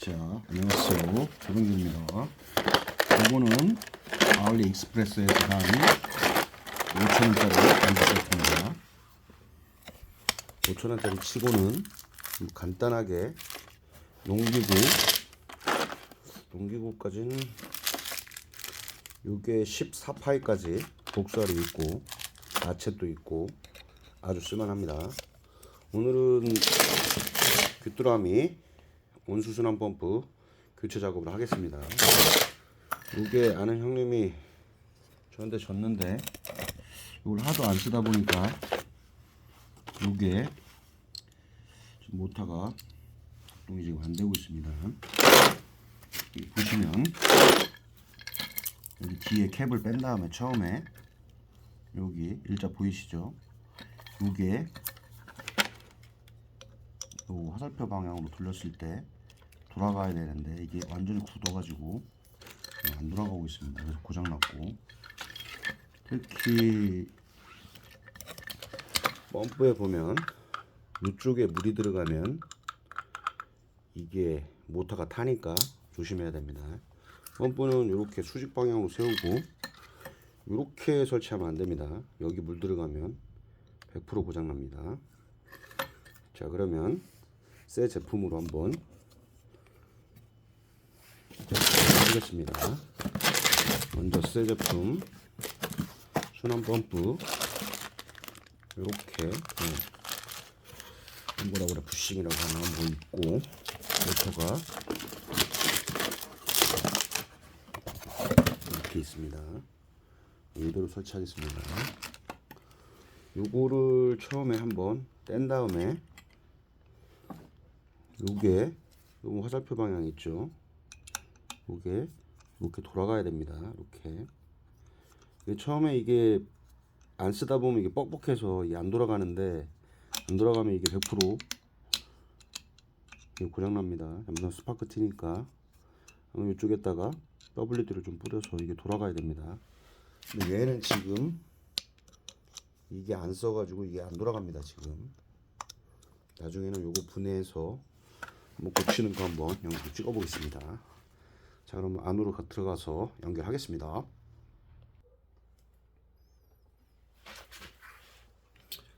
자, 안녕하세요. 조동규입니다. 이거는 아울리 익스프레스에서 산 5천원짜리 반지 세트입니다. 5천원짜리 치고는 좀 간단하게 농기구, 농기구까지는 이게 14파이까지 복사리 있고 야채도 있고 아주 쓸만합니다. 오늘은 귀뚜라미 온수순환 펌프 교체 작업을 하겠습니다. 이게 아는 형님이 저한테 줬는데 이걸 하도 안 쓰다 보니까 이게 모터가 작동이 지금 안 되고 있습니다. 보시면 여기 뒤에 캡을 뺀 다음에 처음에 여기 일자 보이시죠? 요게 요 화살표 방향으로 돌렸을 때 돌아가야 되는데 이게 완전히 굳어가지고 안 돌아가고 있습니다. 그래서 고장 났고 특히 펌프에 보면 이쪽에 물이 들어가면 이게 모터가 타니까 조심해야 됩니다. 펌프는 이렇게 수직 방향으로 세우고 이렇게 설치하면 안 됩니다. 여기 물 들어가면 100% 고장 납니다. 자 그러면 새 제품으로 한번 하겠습니다. 먼저 새 제품 순환 펌프 이렇게 네. 뭐라 그래 부싱이라고 하나 뭐 있고 모터가 이렇게 있습니다. 이대로 설치하겠습니다. 요거를 처음에 한번 뗀 다음에 요게 요 화살표 방향 있죠? 요게 이렇게 돌아가야 됩니다. 이렇게. 처음에 이게 안 쓰다 보면 이게 뻑뻑해서 이게 안 돌아가는데 안 돌아가면 이게 100% 이게 고장납니다. 잠깐 스파크 그럼 이쪽에다가 WD를 좀 뿌려서 이게 돌아가야 됩니다. 근데 얘는 지금 이게 안 써가지고 이게 안 돌아갑니다 지금. 나중에는 요거 분해해서 한번 고치는 거 한번 영상 찍어 보겠습니다. 자 그럼 안으로 가- 들어가서 연결하겠습니다.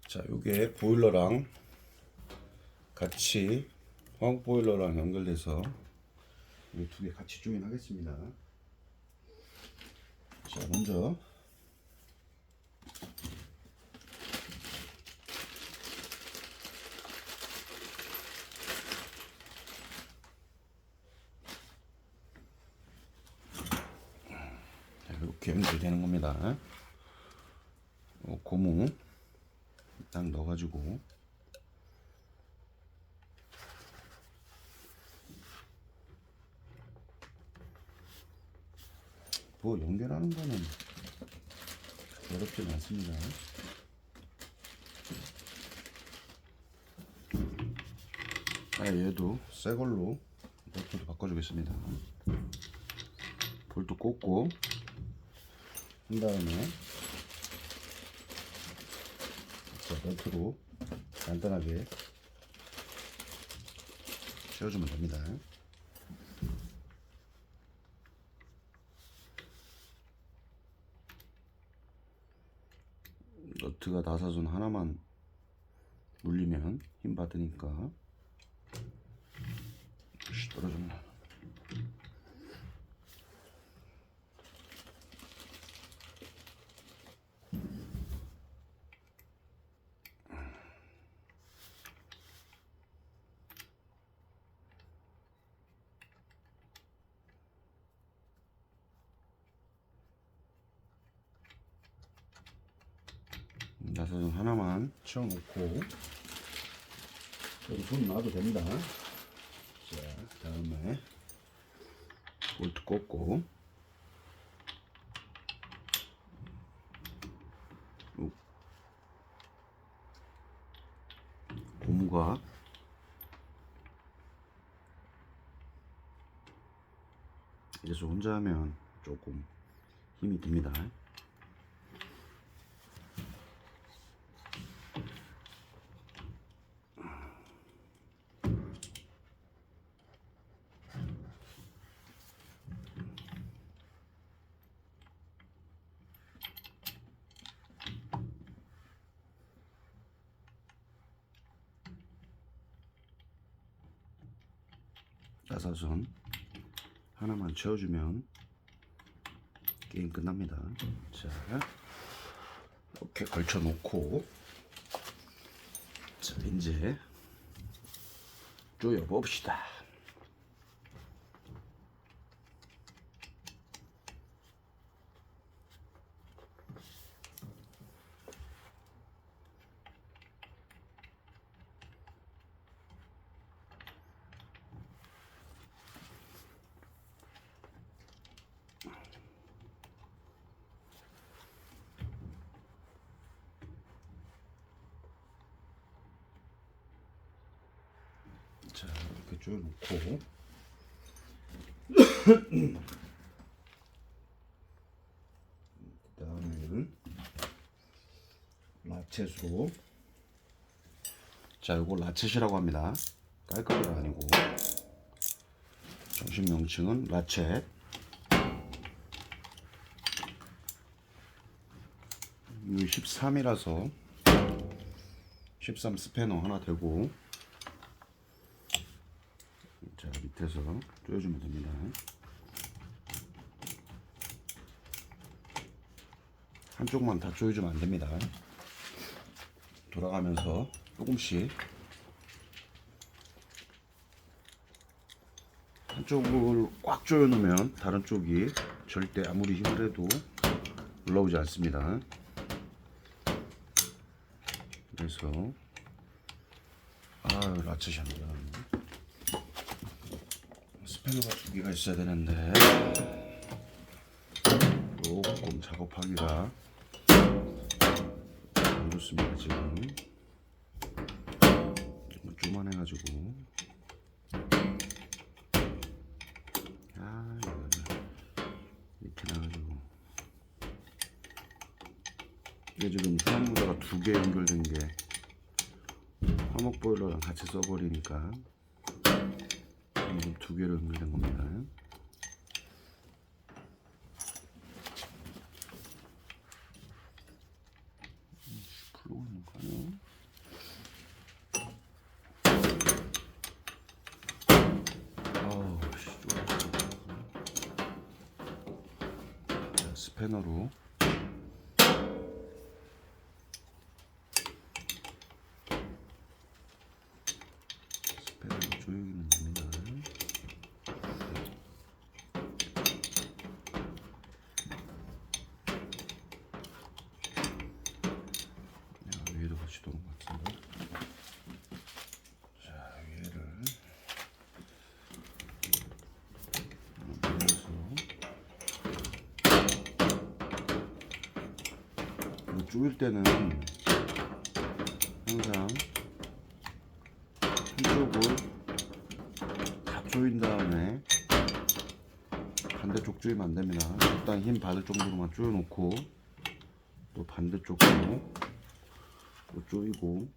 자 요게 보일러랑 같이 화학 보일러랑 연결돼서 이 두 개 같이 조인 하겠습니다. 자 먼저 자, 이렇게 연결되는 겁니다. 어, 고무 딱 넣어가지고 뭐 연결하는 거는 어렵진 않습니다. 아, 얘도 새 걸로 볼트도 바꿔주겠습니다. 볼트 꽂고 한 다음에 자, 너트로 간단하게 채워주면 됩니다. 너트가 나사선 하나만 물리면 힘 받으니까 씨, 떨어졌나 나사선 치워놓고 여기 손 놔도 됩니다. 자, 다음에 볼트 꽂고 요 고무가 이제 저 혼자 하면 조금 힘이 듭니다. 따사선 하나만 채워주면 게임 끝납니다. 자, 이렇게 걸쳐 놓고 자 이제 조여 봅시다. 자 이렇게 조여 놓고. 그 다음에는 라쳇으로 자 요거 라쳇이라고 합니다. 깔깔이가 아니고. 정식 명칭은 라쳇. 이 13이라서 13 스패너 하나 되고 자 밑에서 조여주면 됩니다. 한쪽만 다 조여주면 안 됩니다. 돌아가면서 조금씩 한쪽을 꽉 조여 놓으면 다른 쪽이 절대 아무리 힘을 해도 올라오지 않습니다. 그래서 아안 올라가네. 스패너가 두 개가 있어야 되는데. 조금 작업하기가 안 좋습니다 지금. 너무 쪼만해가지고. 아 이거 이렇게 나가지고. 이게 지금 수압무다가 두 개 연결된 게 화목 보일러랑 같이 써버리니까 지금 두 개로 연결된 겁니다. 있는? 아우, 씨, 스패너로 조여기면 됩니다. 야, 위에도 같이 도는 것 같은데. 자, 위에를 밀어서 조일 때는 항상 한쪽을 다 조인 다음에 반대쪽 조이면 안 됩니다. 일단 힘 받을 정도로만 조여놓고 또 반대쪽도 또 조이고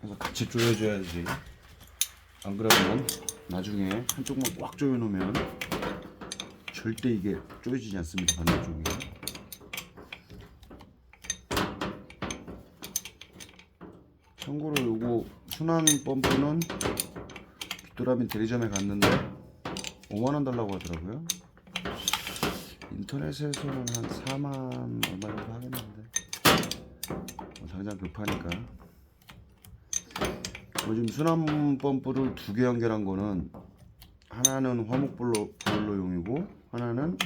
그래서 같이 조여줘야지 안 그러면 나중에 한쪽만 꽉 조여놓으면 절대 이게 조여지지 않습니다 반대쪽이. 참고로 요거 순환 펌프는 귀뚜라미 대리점에 갔는데 5만원 달라고 하더라고요. 인터넷에서는 한 4만 얼마 정도 하겠는데. 뭐 당장 급하니까 요즘 순환 펌프를 두 개 연결한 거는 하나는 화목 보일러, 보일러용이고 하나는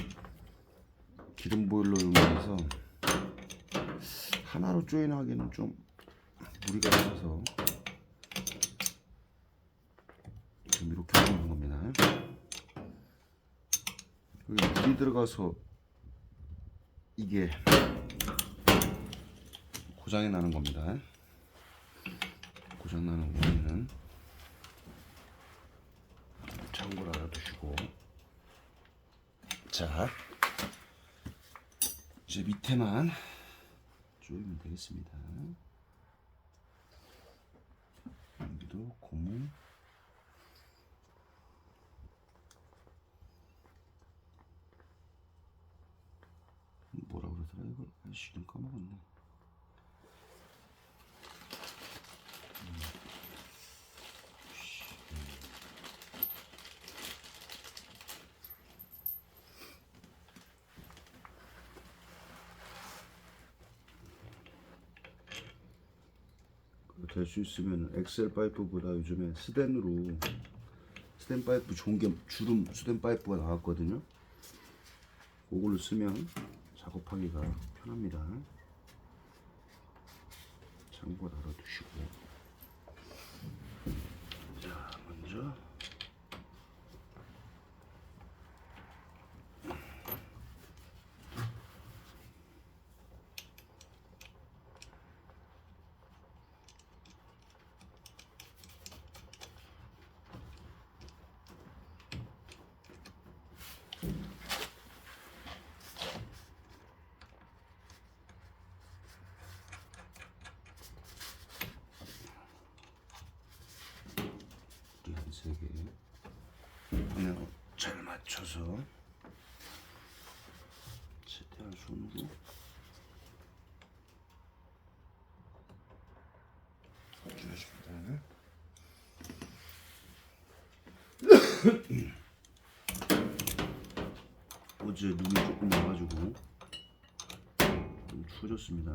기름 보일러용이라서 하나로 조인하기는 좀 무리가 있어서 지금 이렇게 하는 겁니다. 여기 물이 들어가서 이게 고장이 나는 겁니다. 고장 나는 원인은 참고로 알아두시고 자 이제 밑에만 조이면 되겠습니다. 여기도 고무. 뭐라 그러더라 이거? 아이씨 이름 까먹었네 될 수 있으면 엑셀 파이프보다 요즘에 스댄으로 스댄 파이프 좋은 게 주름 스댄 파이프가 나왔거든요. 그걸로 쓰면 작업하기가 편합니다. 참고 알아두시고 자 먼저 우리 한세 개. 그냥 잘 맞춰서 최대한 손으로 주십니다. 어제 눈이 조금 와가지고 좀 추워졌습니다.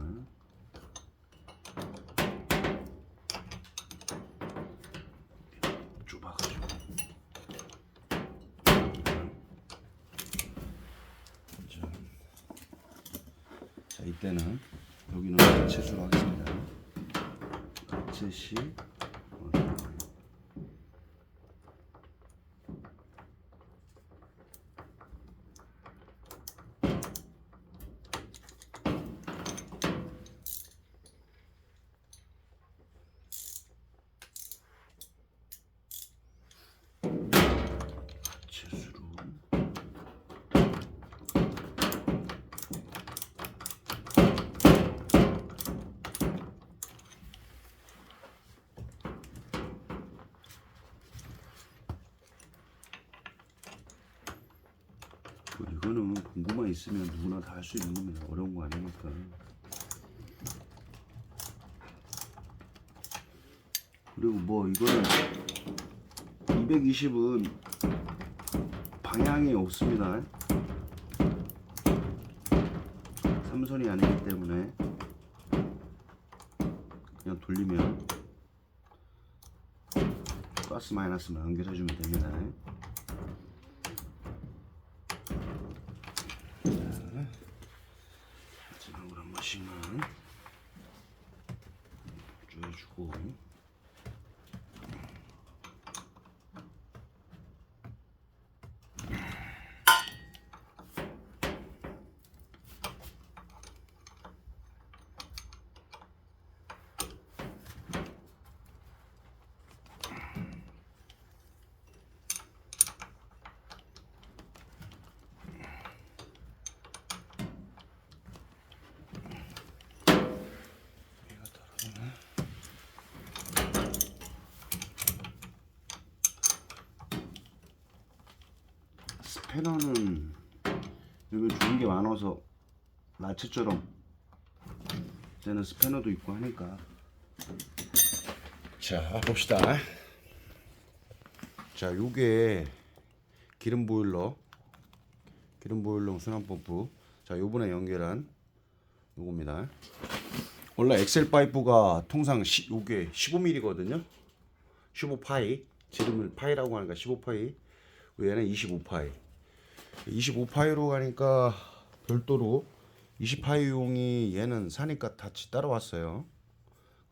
좁아가지고 자, 자 이때는 여기는 채수로 하겠습니다 채시 채수로 뭐 이거는 공부만 있으면 누구나 다 할 수 있는 겁니다. 어려운 거 아니니까. 그리고 뭐 이거는 220은 방향이 없습니다. 삼선이 아니기 때문에 그냥 돌리면 플러스 마이너스만 연결해주면 됩니다. 마지막으로 한 번씩만 조여주고 얘가 떨어지네. 스패너는 여기 좋은 게 많아서 나체처럼 되는 스패너도 있고 하니까 자 봅시다 자 요게 기름 보일러 기름 보일러 순환 펌프 자 요번에 연결한 요겁니다 원래 엑셀 파이프가 통상 시, 요게 15mm거든요. 15파이. 지름을 파이라고 하니까 15파이. 얘는 25파이. 25파이로 가니까 별도로 20파이용이 얘는 사니까 같이 따라왔어요.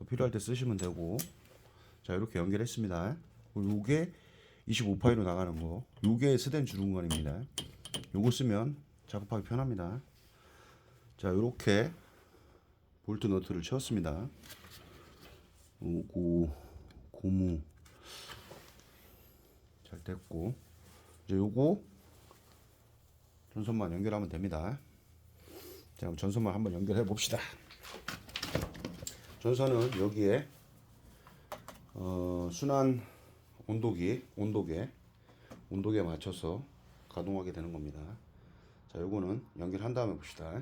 필요할 때 쓰시면 되고. 자, 이렇게 연결했습니다. 요게 25파이로 나가는 거. 요게 스댄 주름건입니다. 요거 쓰면 작업하기 편합니다. 자, 요렇게 볼트 너트를 채웠습니다. 요거 고무 잘 됐고 이제 요거 전선만 연결하면 됩니다. 자, 그럼 전선만 한번 연결해 봅시다. 전선은 여기에 어, 순환 온도기, 온도계, 온도계에 맞춰서 가동하게 되는 겁니다. 자, 요거는 연결한 다음에 봅시다.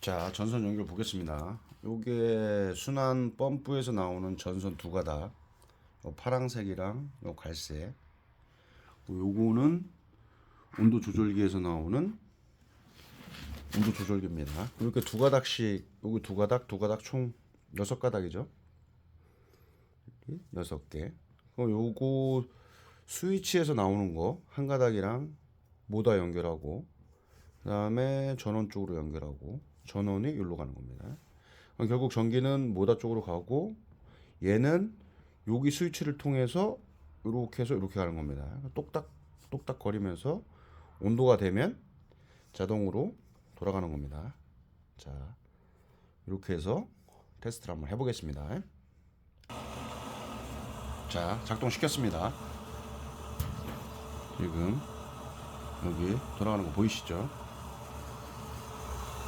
자 전선 연결 보겠습니다 요게 순환 펌프에서 나오는 전선 두 가닥 요 파랑색이랑 요 갈색 요거는 온도 조절기에서 나오는 온도 조절기입니다 이렇게 두 가닥씩 여기 두 가닥 두 가닥 총 여섯 가닥이죠. 여섯 개. 그럼 요거 스위치에서 나오는 거 한 가닥이랑 모다 연결하고 그다음에 전원 쪽으로 연결하고 전원이 여기로 가는 겁니다. 그럼 결국 전기는 모다 쪽으로 가고 얘는 여기 스위치를 통해서 이렇게 해서 이렇게 가는 겁니다. 똑딱 똑딱 거리면서 온도가 되면 자동으로 돌아가는 겁니다. 자, 이렇게 해서 테스트를 한번 해보겠습니다. 자, 작동시켰습니다. 지금 여기 돌아가는 거 보이시죠?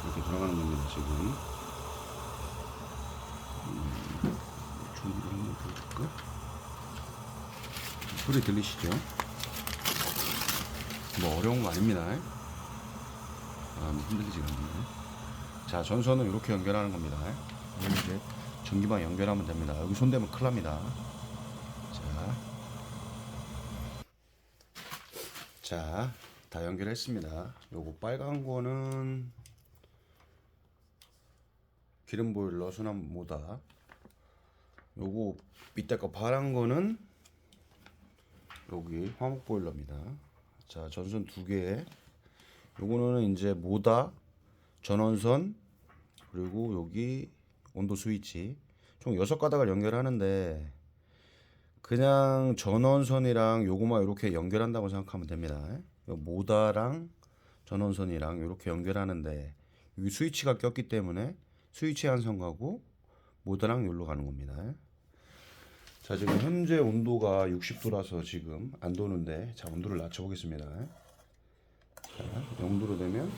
이렇게 돌아가는 겁니다. 지금 음, 볼까? 소리 들리시죠? 뭐 어려운 거 아닙니다. 아, 뭐 힘들지가 않네. 자, 전선은 이렇게 연결하는 겁니다. 이제 전기방 연결하면 됩니다. 여기 손대면 큰일 납니다. 자, 자, 다 연결했습니다. 요거 빨간 거는 기름 보일러 순환 모다. 요거 밑에 거 파란 거는 여기 화목 보일러입니다. 자, 전선 두 개. 요거는 이제 모다, 전원선, 그리고 여기 온도 스위치. 총 여섯 가닥을 연결하는데 그냥 전원선이랑 요거만 이렇게 연결한다고 생각하면 됩니다. 요 모다랑 전원선이랑 이렇게 연결하는데 여기 스위치가 꼈기 때문에 스위치 한 선 가고 모다랑 여기로 가는 겁니다. 자 지금 현재 온도가 60도라서 지금 안 도는데 자 온도를 낮춰 보겠습니다. 자 0도로 되면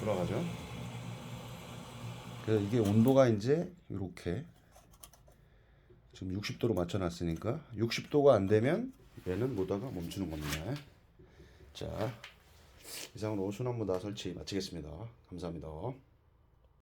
돌아가죠. 그래서 이게 온도가 이제 이렇게 지금 60도로 맞춰 놨으니까 60도가 안 되면 얘는 모다가 멈추는 겁니다. 자 이상으로 순환모다 설치 마치겠습니다. 감사합니다.